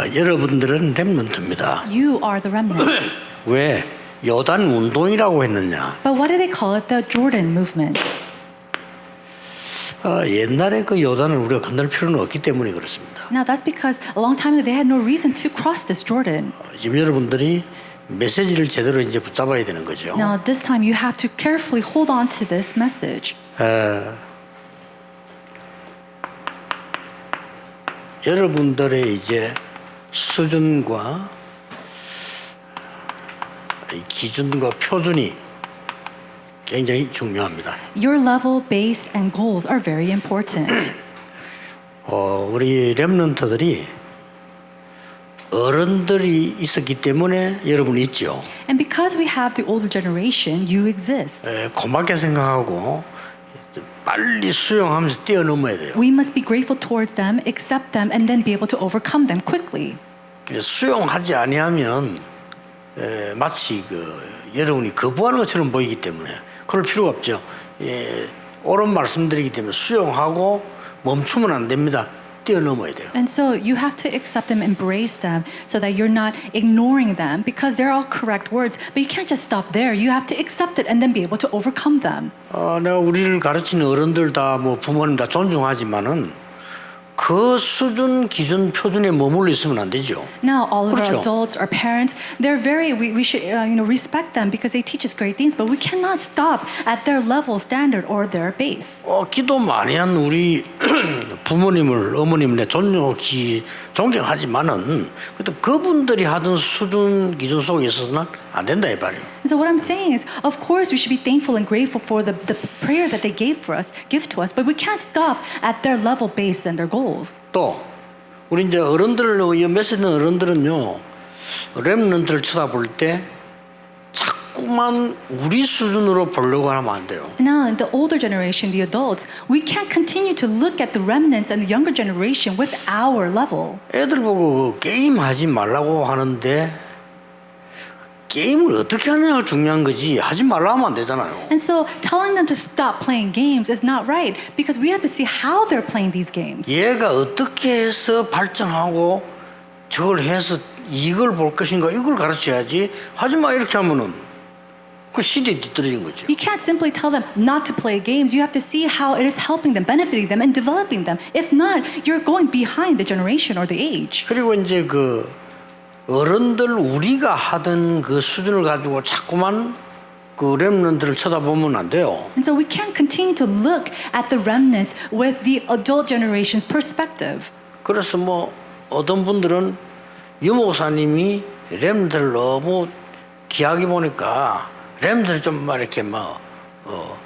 아, 여러분들은 렘넌트입니다. You are the remnants. 왜 요단 운동이라고 했느냐? but why do they call it the Jordan movement? 아, 옛날에 그 요단을 우리가 건널 필요는 없기 때문에 그렇습니다. Now that's because a long time ago they had no reason to cross this Jordan. 지금 여러분들이 메시지를 제대로 이제 붙잡아야 되는 거죠. Now this time you have to carefully hold on to this message. 여러분들의 이제 수준과 이 기준과 표준이 굉장히 중요합니다. Your level, base, and goals are very important. 어, 우리 렘넌트들이 어른들이 있었기 때문에 여러분이 있죠. and because we have the older generation, you exist. 에, 고맙게 생각하고 빨리 수용하면서 뛰어넘어야 돼요. We must be grateful towards them, accept them, and then be able to overcome them quickly. 수용하지 아니하면 에, 마치 그 여러분이 거부하는 것처럼 보이기 때문에 그럴 필요가 없죠. 예, 옳은 말씀드리기 때문에 수용하고 멈추면 안 됩니다. 뛰어넘어야 돼요. And so you have to accept them, embrace them, so that you're not ignoring them because they're all correct words. But you can't just stop there. You have to accept it and then be able to overcome them. 어, 내가 우리를 가르치는 어른들 다 뭐 부모님 다 존중하지만은 그 수준 기준 표준에 머물러 있으면 안 되죠. Now, all of 그렇죠. our adults, our parents, they're very, we, we should, uh, you know, respect them because they teach us great things, but we cannot stop at their level, standard, or their base. 어, 기도 많이 한 우리 부모님을 어머님을 내 존중히 존경하지만은 그래도 그분들이 하던 수준 기준 속에 있어서는 안 된다 이 말이에요. And so what I'm saying is, of course, we should be thankful and grateful for the, the prayer that they gave for us, give to us, but we can't stop at their level, base, and their goals. 또 우리 이제 어른들을 메시는 어른들은요 렘넌트를 쳐다볼 때 자꾸만 우리 수준으로 보려고 하면 안 돼요. Now, in the older generation, the adults, we can't continue to look at the remnants and the younger generation with our level. 애들 보고 게임 하지 말라고 하는데 게임을 어떻게 하느냐가 중요한 거지 하지 말라 하면 안 되잖아요. And so telling them to stop playing games is not right because we have to see how they're playing these games. 얘가 어떻게 해서 발전하고 저걸 해서 이걸 볼 것인가 이걸 가르쳐야지 하지 마 이렇게 하면은 그 시대에 뒤떨어진 거죠. You can't simply tell them not to play games. You have to see how it is helping them, benefiting them, and developing them. If not, you're going behind the generation or the age. 그리고 이제 그 어른들 우리가 하던 그 수준을 가지고 자꾸만 그 렘런들을 쳐다보면 안 돼요. And so we can't continue to look at the remnants with the adult generation's perspective. 그래서 뭐 어떤 분들은 유목사님이 렘들 너무 귀하게 보니까 렘들 좀막 이렇게 뭐어좀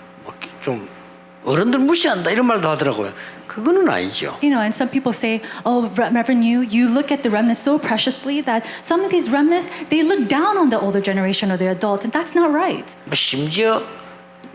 어른들 무시한다 이런 말도 하더라고요. 그거는 아니죠. You know, and some people say, "Oh, Re- Reverend, you you look at the remnants so preciously that some of these remnants they look down on the older generation or the adults, and that's not right." 뭐 심지어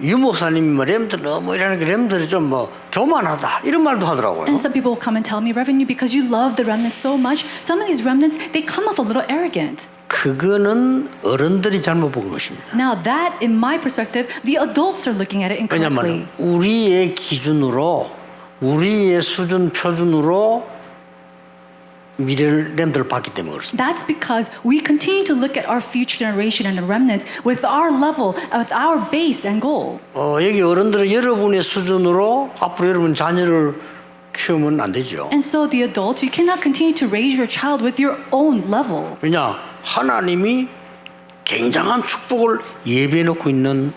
유 목사님이 뭐 렘들 너무 이러는 게 렘들이 좀 뭐 교만하다 이런 말도 하더라고요. And some people will come and tell me, Reverend, you because you love the remnants so much, some of these remnants they come off a little arrogant. 그거는 어른들이 잘못 본 것입니다. Now that, in my perspective, the adults are looking at it incorrectly. 왜냐하면 우리의 기준으로 우리의 수준 표준으로 미래를 렘들을 봤기 때문에 그렇습니다. That's because we continue to look at our future generation and the remnants with our level, with our base and goal. 어, 여기 어른들은 여러분의 수준으로 앞으로 여러분 자녀를 키우면 안 되죠. And so the adults, you cannot continue to raise your child with your own level. 왜냐 하나님이 굉장한 축복을 예비해 놓고 있는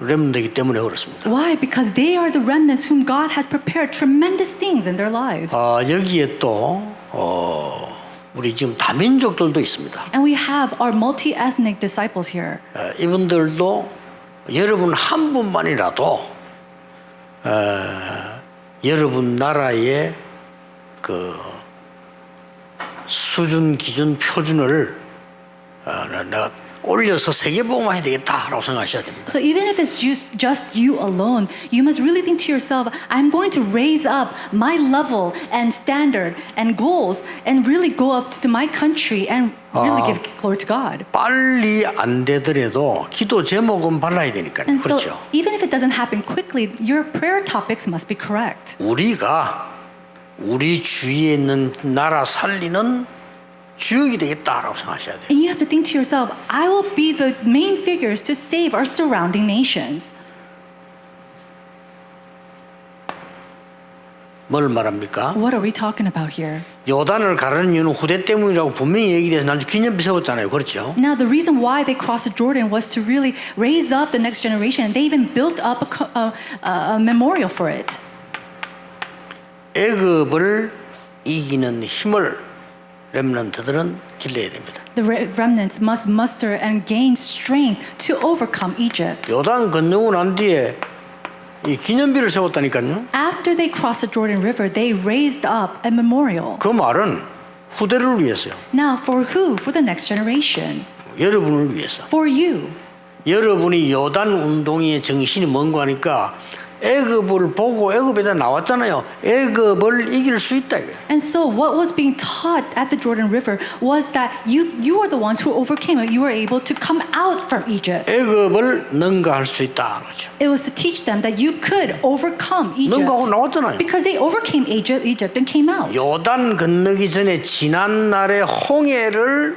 렘들이기 때문에 그렇습니다. Why? Because they are the remnants whom God has prepared tremendous things in their lives. 아, 여기에 또 어, 우리 지금 다민족들도 있습니다. And we have our multi ethnic disciples here. 어, 이분들도 여러분 한 분만이라도 어, 여러분 나라의 그 수준 기준 표준을 어, 내가 올려서 세계보고만 해야 되겠다라고 생각하셔야 됩니다. So even if it's just, just you alone, you must really think to yourself, I'm going to raise up my level and standard and goals and really go up to my country and really 아. give glory to God. 빨리 안 되더라도 기도 제목은 발라야 되니까요. And so 그렇죠. even if it doesn't happen quickly, your prayer topics must be correct. 우리가 우리 주위에 있는 나라 살리는 주역이 되겠다라고 생각하셔야 돼요. And you have to think to yourself, I will be the main figures to save our surrounding nations. 뭘 말합니까? What are we talking about here? 요단을 가르는 이유는 후대 때문이라고 분명히 얘기돼서 나중에 기념비 세웠잖아요. 그렇죠? Now, the reason why they crossed the Jordan was to really raise up the next generation. They even built up a, co- a, a memorial for it. 애굽을 이기는 힘을 렘넌트들은 길러야 됩니다. The re- remnants must muster and gain strength to overcome Egypt. 요단 건너고 난 뒤에 이 기념비를 세웠다니까요. After they crossed the Jordan River, they raised up a memorial. 그 말은 후대를 위해서요. Now, for who? For the next generation. 여러분을 위해서. For you. 여러분이 요단 운동의 정신이 뭔가 하니까 애굽을 보고 애굽에다 나왔잖아요. 애굽을 이길 수 있다. And so, what was being taught at the Jordan River was that you, you are the ones who overcame it. You were able to come out from Egypt. 애굽을 능가할 수 있다 그렇죠. It was to teach them that you could overcome Egypt. 능가하고 나왔잖아요. Because they overcame Egypt, Egypt and came out. 요단 건너기 전에 지난 날의 홍해를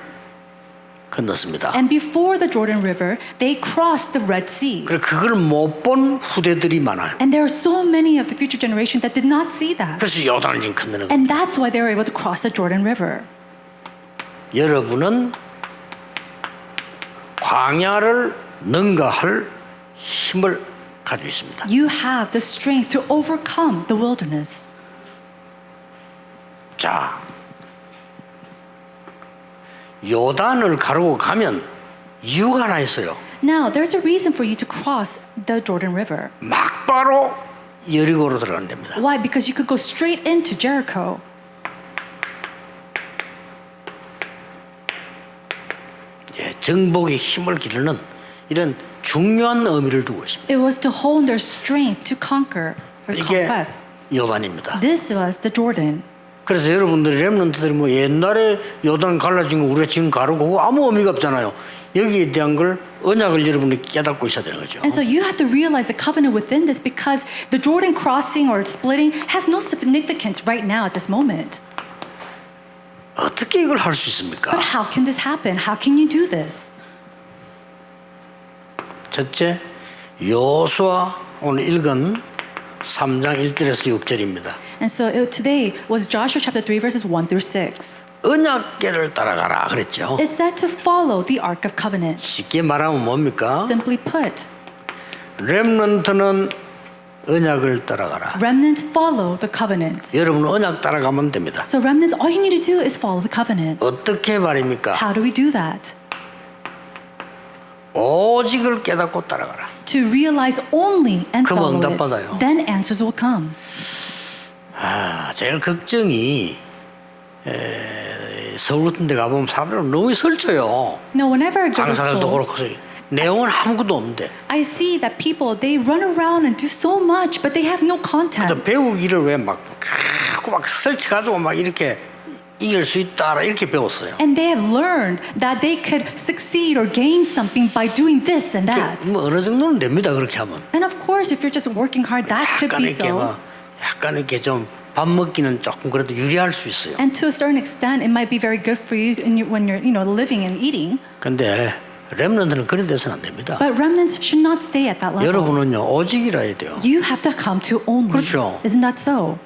건넜습니다. And before the Jordan River, they crossed the Red Sea. 그래 그걸 못 본 후대들이 많아요. And there are so many of the future generation that did not see that. 그래서 요단을 지금 건너는 거예요. And that's why they were able to cross the Jordan River. 여러분은 광야를 능가할 힘을 가지고 있습니다. You have the strength to overcome the wilderness. 자, 요단을 가르고 가면 이유가 하나 있어요. Now, there's a reason for you to cross the Jordan River. 막바로 여리고로 들어가는 됩니다. Why? Because you could go straight into Jericho. 예, 정복의 힘을 기르는 이런 중요한 의미를 두고 있습니다. It was to hone their strength to conquer or 이게 conquest. 요단입니다. This was the Jordan. 그래서 여러분들이 렘넌트들이 뭐 옛날에 요단 갈라진 거 우리가 지금 가르고 아무 의미가 없잖아요. 여기에 대한 걸 언약을 여러분이 깨닫고 있어야 되는 거죠. And so you have to realize the covenant within this because the Jordan crossing or splitting has no significance right now at this moment. 어떻게 이걸 할 수 있습니까? But how can this happen? How can you do this? 첫째, 요수아 오늘 읽은 3장 1절에서 6절입니다. And so it, today was Joshua chapter 3 verses 1 through 6. 언약계를 따라가라 그랬죠. It said to follow the Ark of Covenant. 쉽게 말하면 뭡니까? Simply put, 렘넌트는 언약을 따라가라. remnants follow the covenant. 여러분 언약 따라가면 됩니다. So remnants, all you need to do is follow the covenant. 어떻게 말입니까? How do we do that? 오직을 깨닫고 따라가라. To realize only and 그럼 follow 응답받아요. it. Then answers will come. 아, 제일 걱정이 에, 서울 같은 데 가보면 사람들은 너무 설쳐요. Now, whenever I go to 장사들도 Seoul, 그렇고 내용은 아무것도 없는데 I see that people they run around and do so much, but they have no 또 content. 배우기를 왜막 자꾸 막 설치가지고 막 이렇게 이길 수 있다 이렇게 배웠어요. And they have learned that they could succeed or gain something by doing this and that. 뭐 어느 정도는 됩니다 그렇게 하면. And of course, if you're just working hard, that could 약간 be 이렇게 so. 뭐 약간 이렇게 좀 밥 먹기는 조금 그래도 유리할 수 있어요. And to a certain extent, it might be very good for you in your, when you're, you know, living and eating. 근데 렘넌트는 그런 데서는 안 됩니다. But remnants should not stay at that level. 여러분은요 오직이라 해야 돼요. You have to come to only. 그렇죠. Isn't that so?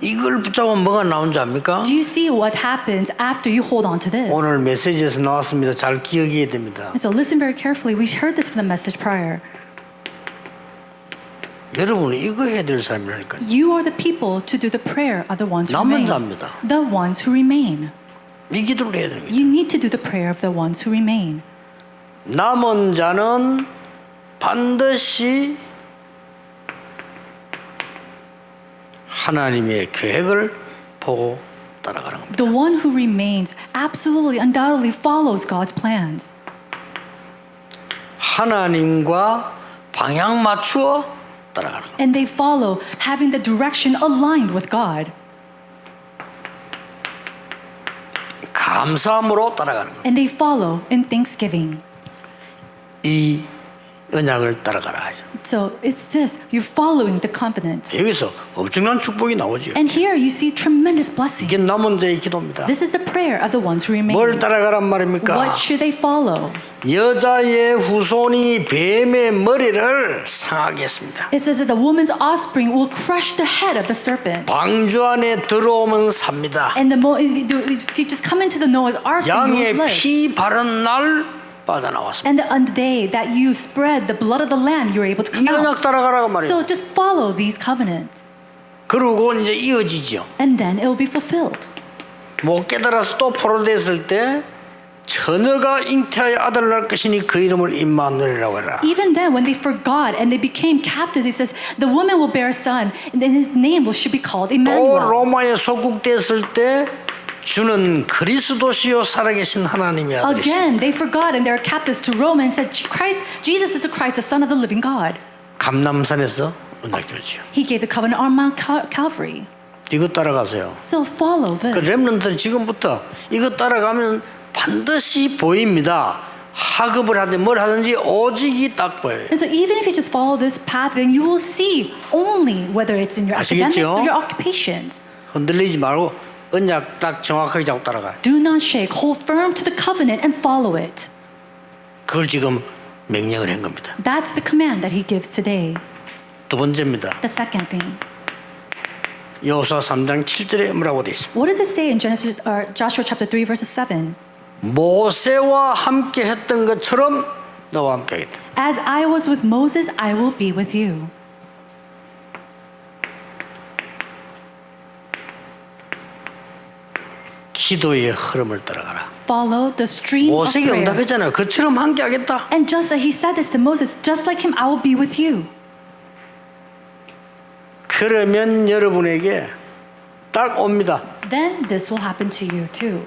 이걸 붙잡으면 뭐가 나온지 압니까? Do you see what happens after you hold on to this? 오늘 메시지에서 나왔습니다. 잘 기억해야 됩니다. So listen very carefully. We heard this from the message prior. 여러분은 이거 해야 될 사람이라니까요. You are the people to do the prayer of the ones who 남만 remain. 잡니다. The ones who remain. 이 기도를 해야 됩니다. You need to do the prayer of the ones who remain. 남은 자는 반드시 하나님의 계획을 보고 따라가는 겁니다. The one who remains absolutely, undoubtedly follows God's plans. 하나님과 방향 맞추어 따라가는 겁니다. And they follow having the direction aligned with God. 감사함으로 따라가는 겁니다. And they follow in thanksgiving. 이 언약을 따라가라 하죠. So it's this you're following the covenant. 여기서 엄청난 축복이 나오죠. And here you see tremendous blessing. 이게 남은 자의 기도입니다. This is the prayer of the ones who remain. 뭘 따라가란 말입니까? What should they follow? 여자의 후손이 뱀의 머리를 상하게 했습니다. It says that the woman's offspring will crush the head of the serpent. 방주 안에 들어오면 삽니다. And the mo- if you just come into the Noah's ark, 양의. 피 바른 날 빠져나왔습니다. And the, on the day that you spread the blood of the lamb, you're able to come 이 언약 out. 따라가라고 말이에요. So just follow these covenants, 그리고 이제 이어지죠. and then it will be fulfilled. 못 깨달아서 또 포로됐을 때 처녀가 잉태하여 아들 낳을 것이니 그 이름을 임마누엘이라고 해라. Even then, when they forgot and they became captives, he says, the woman will bear a son, and then his name will should be called 또 Emmanuel. 로마에 속국됐을 때 주는 그리스도시요 살아계신 하나님의 아들이시. Again, they forgot and they were captives to Rome and said, Christ, Jesus is the Christ, the Son of the living God. 감남산에서 주죠. He gave the covenant on Mount Cal- Calvary. 이거 따라가세요. So follow 그 this. 렘넌트는 지금부터 이거 따라가면 반드시 보입니다. 학업을 하든 뭘 하든지 오직이 딱 보여요. And so even if you just follow this path, then you will see only whether it's in your academics 아시겠죠? or your occupations. 흔들리지 말고 언약 딱 정확하게 잡고 따라가요. Do not shake. Hold firm to the covenant and follow it. 그걸 지금 명령을 한 겁니다. That's the command that he gives today. 두 번째입니다. The second thing. 여호수아 3장 7절에 뭐라고 되어 있습니다. What does it say in Genesis or Joshua chapter 3 verses 7? 모세와 함께 했던 것처럼 너와 함께 하겠다. As I was with Moses, I will be with you. 기도의 흐름을 따라가라. Follow the stream of 모세가 prayer. 응답했잖아요. 그처럼 함께 하겠다. And just like he said this to Moses, just like him, I will be with you. 그러면 여러분에게 딱 옵니다. Then this will happen to you too.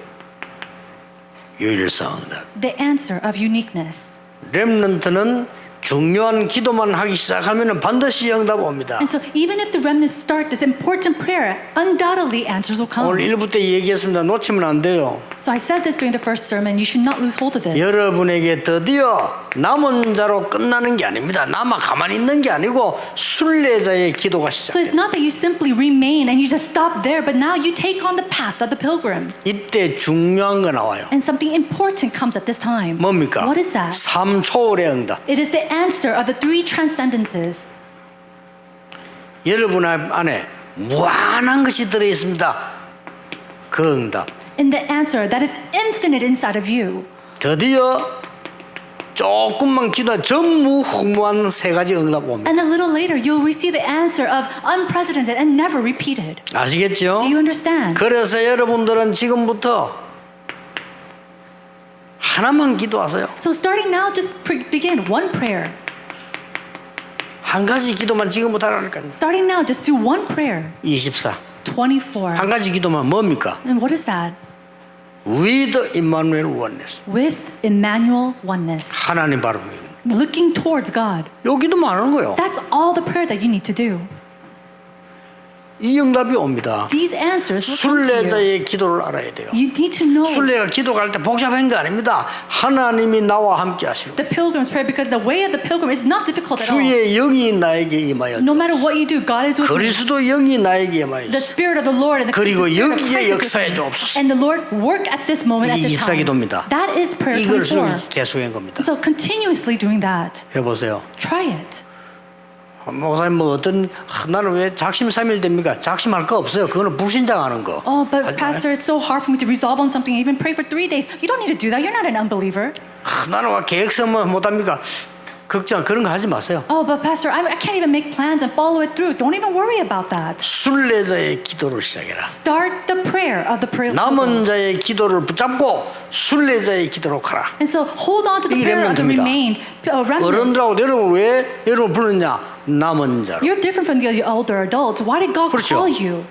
유일성 응답. The answer of uniqueness. 렘넌트는 중요한 기도만 하기 시작하면 반드시 응답 옵니다. And so even if the remnants start this important prayer, undoubtedly answers will come. 오늘 1부 때 얘기했습니다. 놓치면 안 돼요. So I said this during the first sermon, you should not lose hold of it. 여러분에게 드디어 남은 자로 끝나는 게 아닙니다. 남아 가만히 있는 게 아니고 순례자의 기도가 So 시작. it's not that you simply remain and you just stop there, but now you take on the path of the pilgrim. 이때 중요한 거 나와요. And something important comes at this time. 뭡니까? What is that? 삼초월의 응답. It is the answer of the three transcendences. 여러분 안에 무한한 것이 들어 있습니다. 그 응답. In the answer that is infinite inside of you. 드디어 조금만 기도 전무후무한 세 가지 응답 옵니다. And a little later, you'll receive the answer of unprecedented and never repeated. 아시겠죠? Do you understand? 그래서 여러분들은 지금부터 하나만 기도하세요. So starting now, just pre- begin one prayer. 한 가지 기도만 지금부터 하라니까요. Starting now, just do one prayer. 24. 24. 한 가지 기도만 뭡니까? And what is that? With Emmanuel oneness. With Emmanuel oneness. 하나님 바로 Looking towards God. 요 기도만 하는 거예요. That's all the prayer that you need to do. 이 응답이 옵니다. These answers will come to you. 순례자의 기도를 알아야 돼요. You need to know 순례가 기도할 때 복잡한 거 아닙니다. 하나님이 나와 함께 하시고 the pilgrim's prayer because the way of the pilgrim is not difficult at all. 주의 영이 나에게 임하여 No matter what you do, God is with you. 그리스도 영이 나에게 임하여 The Spirit of the Lord and the, 그리고 Spirit of 여기에 Christ is with 역사해 you. 주옵소서. And the Lord work at this moment at 이게 this time. 24 기도입니다. That is prayer 이걸 24. 계속한 겁니다. So continuously doing that. 해보세요. Try it. 목사님 뭐 어떤 아, 나는 왜 작심삼일 됩니까? 작심할 거 없어요. 그거는 불신장하는 거. Oh, but Pastor, it's so hard for me to resolve on something. Even pray for three days. You don't need to do that. You're not an unbeliever. 아, 나는 왜 계획 세우면 못 합니까? 걱정 그런 거 하지 마세요. Oh, but Pastor, I, I can't even make plans and follow it through. Don't even worry about that. 순례자의 기도를 시작해라. Start the prayer of the prayer. 남은 자의 기도를 붙잡고 순례자의 기도로 가라. And so hold on to the 이게 prayer of the 렘넌트입니다. remain uh, remnant. 어른들하고 여러분 왜 여러분 부르느냐? 남은 자로. You're different from the older adults. Why did God 그렇죠. call you?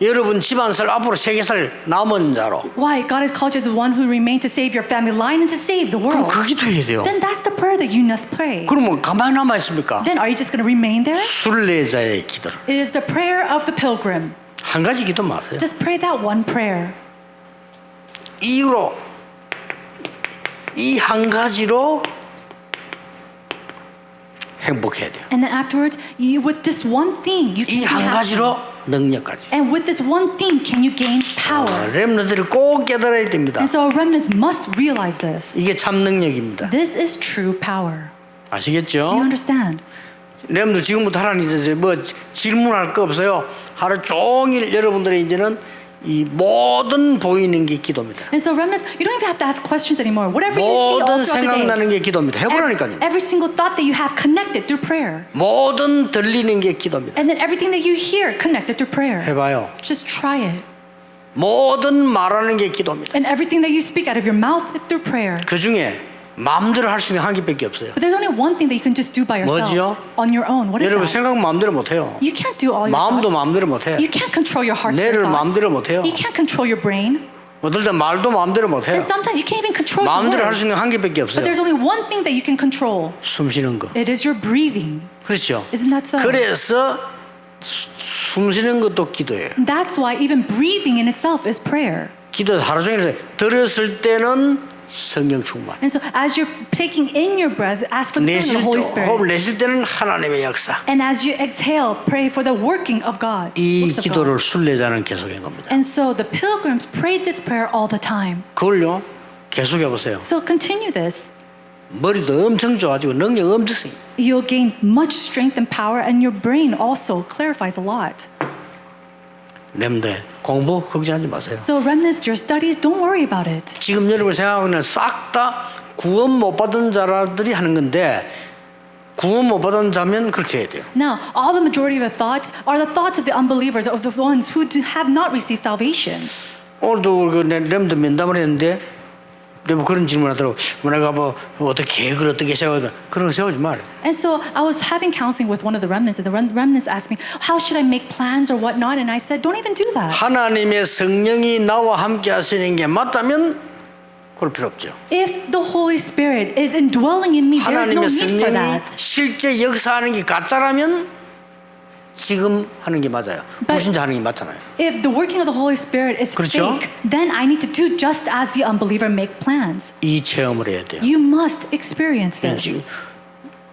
여러분 집안 살 앞으로 세계 살 남은 자로. Why God has called you the one who remained to save your family line and to save the 그럼 world? 그 기도해야 돼요. Then that's the prayer that you must pray. 그러면 가만히 남아 있습니까? Then are you just going to remain there? 순례자의 기도를 It is the prayer of the pilgrim. 한 가지 기도 마세요. Just pray that one prayer. 이유로 이 한 가지로 행복해야 돼요. And then afterwards, you with this one thing, you can 이 be 한 happy. 가지로 능력까지. And with this one thing, can you gain power? 렘너들이 꼭 깨달아야 됩니다. And so our remnants must realize this. 이게 참 능력입니다. This is true power. Do you 아시겠죠? understand? 렘너 지금부터 하나님 이제 뭐 질문할 거 없어요. 하루 종일 여러분들의 이제는 이 모든 보이는 게 기도입니다. And so remnants, you don't even have to ask questions anymore. Whatever you see all 모든 throughout the day, 생각나는 게 기도입니다. 해보라니까요. every single thought that you have connected through prayer. 모든 들리는 게 기도입니다. And then everything that you hear connected through prayer. 해봐요. Just try it. 모든 말하는 게 기도입니다. And everything that you speak out of your mouth through prayer. 그 중에 마음대로 할 수 있는 한 개밖에 없어요. But there's only one thing that you can just do by yourself 뭐지요? on your own. What is 여러분 that? 생각 마음대로 못 해요. You can't do all your 마음도 thoughts. 마음대로 못해. You can't control your heart's 뇌를. 마음대로 못 해요. You can't control your brain. 어떨 때 말도 마음대로 못 해요. And sometimes you can't even control your 마음대로 할. 수 있는 한 개밖에 But 없어요. there's only one thing that you can control. 숨 쉬는 거. It is your breathing. 그렇죠. Isn't that so? 그래서 수- 숨 쉬는 것도 기도예요. That's why even breathing in itself is prayer. 기도 하루 종일 들었을 때는 성령 충만. And so as you're taking in your breath, ask for the filling 내쉴 of the Holy 때, 호흡을 Spirit. 내쉴 때는 하나님의 역사. And as you exhale, pray for the working of God. 이 works of God. 기도를 순례자는 계속한 겁니다. And so the pilgrims prayed this prayer all the time. 그걸요 계속해 보세요. So continue this. 머리도 엄청 좋아지고 능력 엄청 생. You'll gain much strength and power, and your brain also clarifies a lot. 렘데 공부 걱정하지 마세요. So, remnants, your studies, don't worry about it. 지금 여러분 생각하는 싹 다 구원 못 받은 자들이 하는 건데 구원 못 받은 자면 그렇게 해야 돼요. Now, all the majority of the thoughts are the thoughts of the unbelievers, of the ones who do, have not received salvation. 오늘도 그 내- 렘도 면담을 했는데 뭐 그런 질문하더라고. 뭐 내가 뭐 어떻게 계획을 어떻게 세워야 그런 거 세우지 말. And so I was having counseling with one of the remnants, and the rem- remnants asked me, How should I make plans or whatnot? And I said, Don't even do that. 하나님의 성령이 나와 함께 하시는 게 맞다면 그럴 필요 없죠. If the Holy Spirit is indwelling in me, there is no 하나님의 need for 성령이 that. 실제 역사하는 게 가짜라면 지금 하는 게 맞아요. 불신자 하는 게 맞잖아요. If the working of the Holy Spirit is 그렇죠? fake, then I need to do just as the unbeliever make plans. 이 체험을 해야 돼요. You must experience this.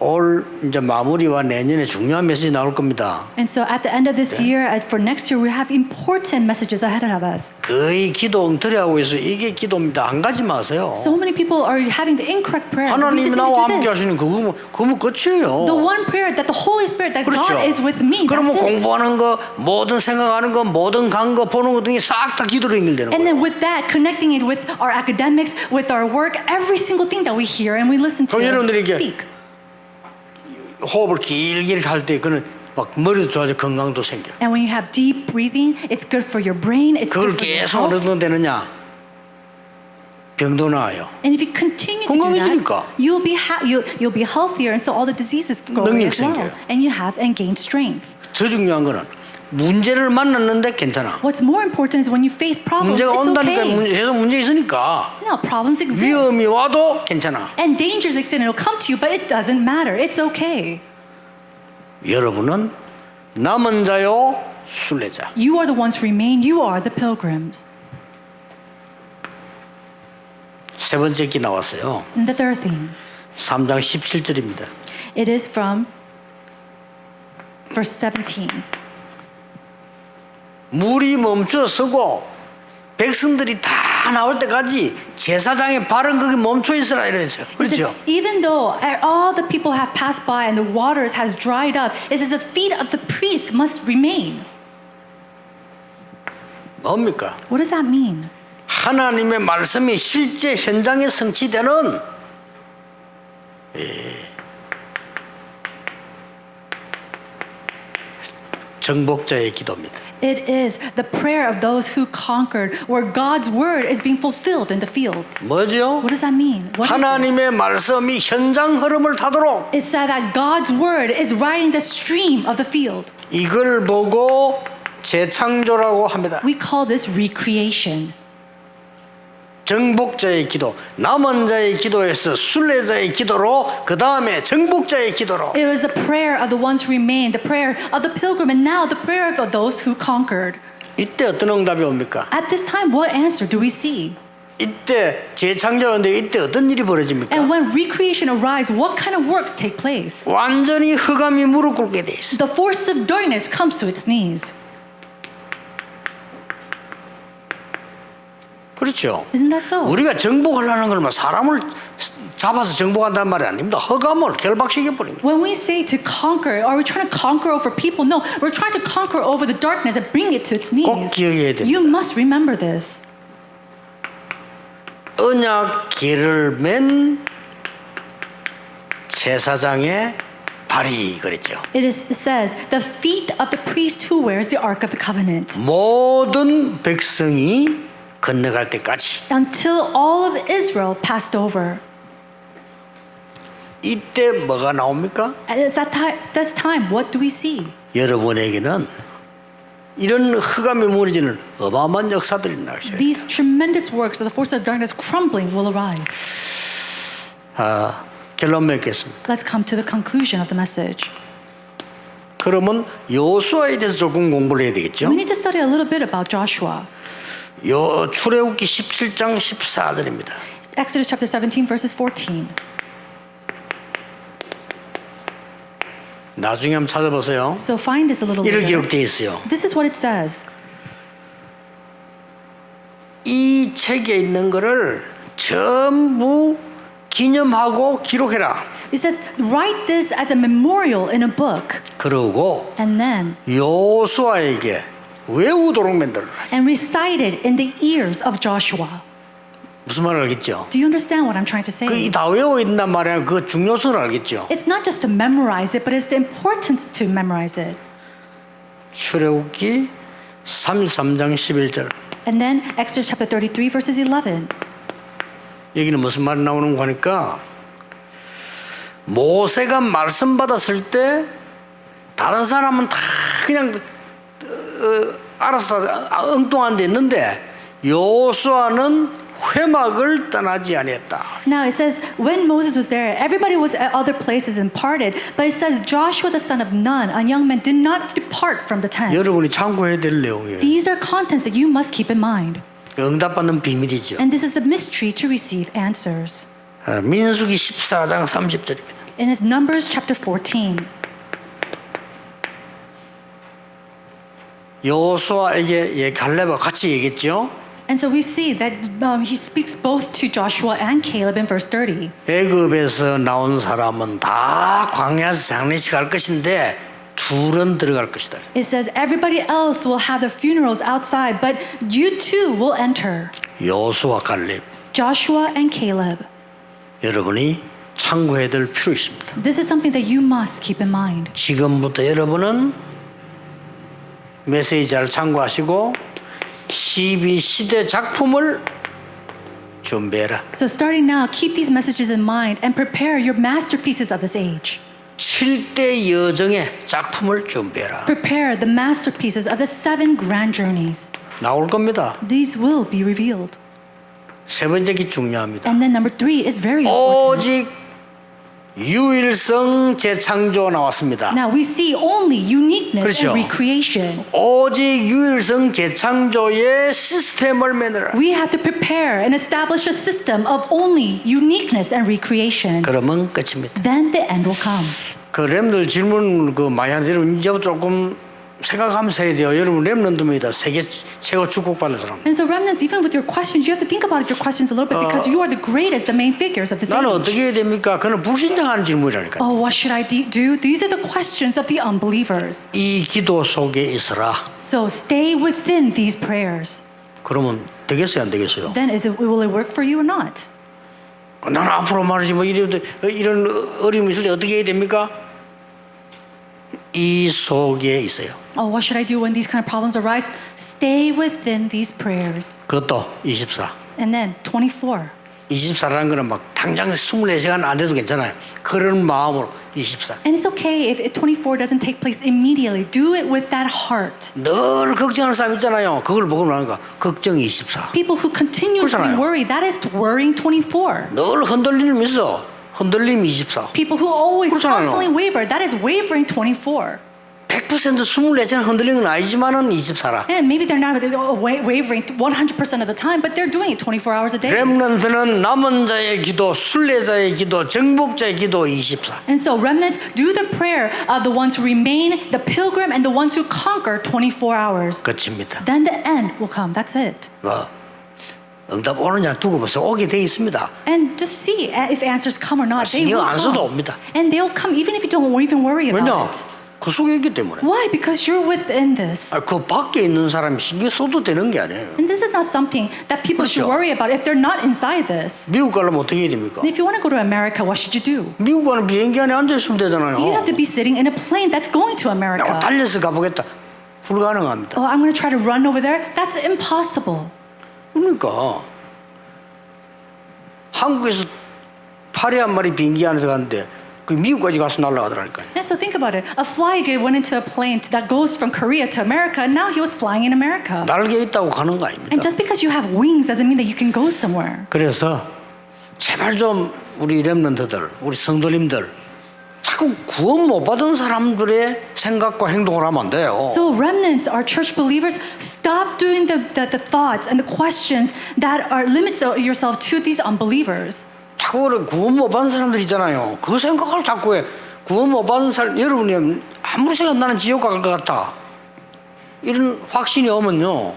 올 이제 마무리와 내년에 중요한 메시지 나올 겁니다. And so at the end of this year, and for next year, we have important messages ahead of us. 거의 기도 엉터리 하고 있어. 이게 기도입니다. 안 가지 마세요. So many people are having the incorrect prayer. We 하나님이 just need 나와 to do 함께 this. 하시는 그거면 끝이에요. The one prayer that the Holy Spirit, that 그렇죠. God is with me. 그러면 That's it. 공부하는 거, 모든 생각하는 거, 모든 간 거, 보는 거 등이 싹 다 기도로 연결되는 And 거예요. then with that, connecting it with our academics, with our work, every single thing that we hear and we listen to 그럼 여러분들이 이게 speak. 호흡을 길게 할 때 그는 막 머리도 좋아져 건강도 생겨. And when you have deep breathing, it's good for your brain, it's 그걸 good for your 계속 health. 어느 정도 되느냐? 병도 나아요. And if you continue to do 건강해지니까. that, you'll be ha- you'll, you'll be healthier, and so all the diseases go away 능력 as well. 생겨요. And you have and gain strength. 더 중요한 거는 문제를 만났는데 괜찮아. What's more important is when you face problems, 문제가 it's 온다니까 okay. 문제, 계속 문제 있으니까 No, problems exist. 위험이 와도 괜찮아. And dangers exist and it'll come to you, but it doesn't matter. It's okay. 여러분은 남은 자요 순례자. You are the ones who remain. You are the pilgrims. 세 번째 기 나왔어요. And the third thing, 3장 17절입니다. it is from verse 17. 물이 멈춰 서고 백성들이 다 나올 때까지 제사장의 발은 거기 멈춰 있으라 이랬어요. 그렇죠? even though all the people have passed by and the waters has dried up, it says the feet of the priests must remain. 뭡니까? What does that mean? 하나님의 말씀이 실제 현장에 성취되는 예, 정복자의 기도입니다. It is the prayer of those who conquered, where God's word is being fulfilled in the field. 뭐죠? What does that mean? What is it? 하나님의 말씀이 현장 흐름을 타도록 It said that God's word is riding the stream of the field. 이걸 보고 재창조라고 합니다. We call this recreation. 정복자의 기도, 남은 자의 기도에서 순례자의 기도로 그 다음에 정복자의 기도로 It was the prayer of the ones who remained, the prayer of the pilgrim, and now the prayer of those who conquered. 이때 어떤 응답이 옵니까? At this time, what answer do we see? 이때 재창조하는데 이때 어떤 일이 벌어집니까? And when recreation arrives, what kind of works take place? 완전히 흑암이 무릎 꿇게 돼 있어. The force of darkness comes to its knees. 그렇죠. Isn't that so? 우리가 정복하려는 걸뭐 사람을 잡아서 정복한다는 말이 아닙니다. 흑암을 결박시켜 거예요. When we say to conquer, are we trying to conquer over people? No, we're trying to conquer over the darkness and bring it to its 꼭 knees. 기억해야 됩니다. You must remember this. 언약 길을 맨 제사장의 발이 그랬죠. It, is, it says, the feet of the priest who wears the Ark of the Covenant. 모든 백성이 건너갈 때까지 Until all of Israel passed over. 이때 뭐가 나옵니까? And At that time, this time, what do we see? 여러분에게는 이런 흑암이 무너지는 어마어마한 역사들이 나오셔요. These tremendous works of the force of darkness crumbling will arise. 아, 결론 맺겠습니다. Let's come to the conclusion of the message. 그러면 여수아에 대해서 조금 공부를 해야 되겠죠? We need to study a little bit about Joshua. 요 출애굽기 17장 14절입니다. Exodus chapter 17, verses 14. 나중에 한번 찾아보세요. So find this a little 이렇게. 기록되어 있어요. This is what it says. 이 책에 있는 거를 전부 기념하고 기록해라. It says, write this as a memorial in a book, 그러고 and then 여수아에게 외우도록 만들어라. and recite it in the ears of Joshua. 무슨 말을 알겠죠? Do you understand what I'm trying to say? 그다 외워 있단 말이야. 그 중요성을 알겠죠? It's not just to memorize it, but it's the importance to memorize it. 출애굽기 33장 11절. And then Exodus chapter 33, verses 11. 여기는 무슨 말이 나오는 거니까 모세가 말씀 받았을 때 다른 사람은 다 그냥 어, 알아서 엉뚱한 데 있는데 여수아는 회막을 떠나지 아니했다. Now it says, when Moses was there, everybody was at other places and parted. But it says, Joshua the son of Nun, a young man, did not depart from the tent. 여러분이 참고해야 될 내용이에요. These are contents that you must keep in mind. 응답받는 비밀이죠. And this is a mystery to receive answers. 어, 민수기 14장 30절입니다. And it's Numbers chapter 14. 여호수아에게 예, 갈렙과 같이 얘기했죠. And so we see that um, he speaks both to Joshua and Caleb in verse 30. 애굽에서 나온 사람은 다 광야에서 장례식 할 것인데 둘은 들어갈 것이다. It says, everybody else will have their funerals outside, but you too will enter. 여호수아 갈렙 Joshua and Caleb. 여러분이 참고해야 될 필요 있습니다. This is something that you must keep in mind. 지금부터 여러분은 메시지 잘 참고하시고 12시대 작품을 준비해라. So starting now, keep these messages in mind and prepare your masterpieces of this age. 7대 여정의 작품을 준비해라. Prepare the masterpieces of the seven grand journeys. 나올 겁니다. These will be revealed. 세 번째가 중요합니다. And then number three is very important. 오직 유일성 재창조 나왔습니다. Now we see only uniqueness 그렇죠. and recreation. 오직 유일성 재창조의 시스템을 만들어라. We have to prepare and establish a system of only uniqueness and recreation. 그러면 끝입니다. Then the end will come. 그 랩들 질문 그 많이 하는데 여러분 이제 조금 생각하면서 해야 돼요. 여러분 랩런드입니다. 세계 최고 축복받는 사람. And so, remnants, even with your questions, you have to think about your questions a little bit because you are the greatest, the main figures of this 나는 age. 어떻게 해야 됩니까? 그는 불신장하는 질문이라니까. Oh, what should I do? These are the questions of the unbelievers. 이 기도 속에 있어라. So stay within these prayers. 그러면 되겠어요, 안 되겠어요? Then is it will it work for you or not? 나는 앞으로 말이지 뭐 이런 이런 어려움이 있을 때 어떻게 해야 됩니까? 이 속에 있어요. Oh, what should I do when these kind of problems arise? Stay within these prayers. 그것도 24. And then 24. 24라는 거는 막 당장 24시간 안 돼도 괜찮아요. 그런 마음으로 24. And it's okay if if 24 doesn't take place immediately. Do it with that heart. 늘 걱정하는 사람 있잖아요. 그걸 보고 나니까 걱정 24. People who continuously 그렇잖아요. worry, that is worrying 24. 늘 흔들림 있어. 흔들림 24. People who always 그렇잖아요. constantly waver, that is wavering 24. 100% 24시간 흔들리는 건 아니지만은 24라. And maybe they're not wa- wavering 100% of the time, but they're doing it 24 hours a day. 렘넌트는 남은 자의 기도, 순례자의 기도, 정복자의 기도 24. And so remnants do the prayer of the ones who remain, the pilgrim, and the ones who conquer 24 hours. 끝입니다. Then the end will come. That's it. 뭐 응답 오느냐 두고 보세요. 오게 돼 있습니다. And just see uh, if answers come or not. They 신경 will 안 써도 come. 옵니다. And they'll come even if you don't even worry 왜냐? about it. 그 속에 있기 때문에. Why? Because you're within this. 아, 그 밖에 있는 사람이 신경 써도 되는 게 아니에요. And this is not something that people should 그렇죠. worry about if they're not inside this. 미국 가려면 어떻게 해야 됩니까? And if you want to go to America, what should you do? 미국 가는 비행기 안에 앉아 있으면 되잖아요. You have to be sitting in a plane that's going to 야, America. 달려서 가보겠다. 불가능합니다. Oh, I'm going to try to run over there? That's impossible. 그러니까 한국에서 파리 한 마리 비행기 안에 들어갔는데 그 미국까지 가서 날아가더라니까요. And so think about it. A fly guy went into a plane that goes from Korea to America, and now he was flying in America. 날개 있다고 가는 거 And 아닙니까? just because you have wings doesn't mean that you can go somewhere. 그래서 제발 좀 우리 렘런트들, 우리 성도님들 자꾸 구원 못 받은 사람들의 생각과 행동을 하면 안 돼요. So remnants, our church believers, stop doing the, the, the thoughts and the questions that are limits yourself to these unbelievers. 자꾸 구원 못 받은 사람들 있잖아요. 그 생각을 자꾸 해. 구원 못 받은 사람 여러분이 아무리 생각 나는 지옥 갈 것 같다. 이런 확신이 오면요.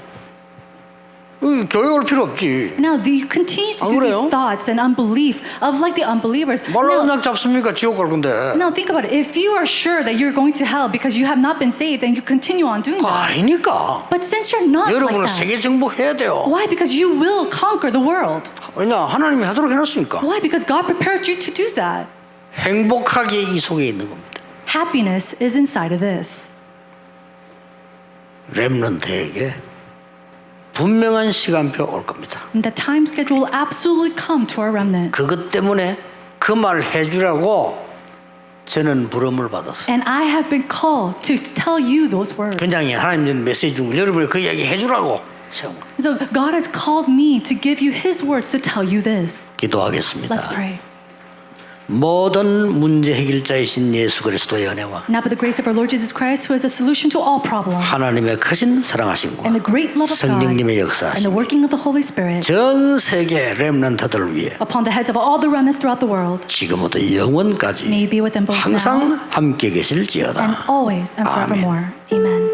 이 교회 올 필요 없지. Now, the, you continue to 안 do 그래요? these thoughts and unbelief of like the unbelievers. 말로 Now, 그냥 잡습니까? 지옥 갈 건데. now, think about it. If you are sure that you're going to hell because you have not been saved, then you continue on doing 그거 that. 아니니까. But since you're not like 여러분은 that, 세계 정복해야 돼요. why? Because you will conquer the world. 왜냐? 하나님이 하도록 해놨으니까. Why? Because God prepared you to do that. 행복하게 이 속에 있는 겁니다. Happiness is inside of this. 렘넌트에게 분명한 시간표 올 겁니다. And the time schedule will absolutely come to our remnant. 그것 때문에 그 말 해주라고 저는 부름을 받았어요. And I have been called to tell you those words. 굉장히 하나님 메시지 중 여러분이 그 이야기 해주라고 세운 거예요. So God has called me to give you His words to tell you this. 기도하겠습니다. Let's pray. 모든 문제 해결자이신 예수 그리스도의 은혜와 Now, by the grace of our Lord Jesus Christ, who is a solution to all problems, 하나님의 크신 사랑하심과 and the great love of God, 성령님의 and the 역사하심 working of the Holy Spirit 전 세계 렘넌트들을 위해 upon the heads of all the remnants throughout the world, 지금부터 영원까지 may be with them both now 항상 함께 계실지어다. and always and forevermore. Amen.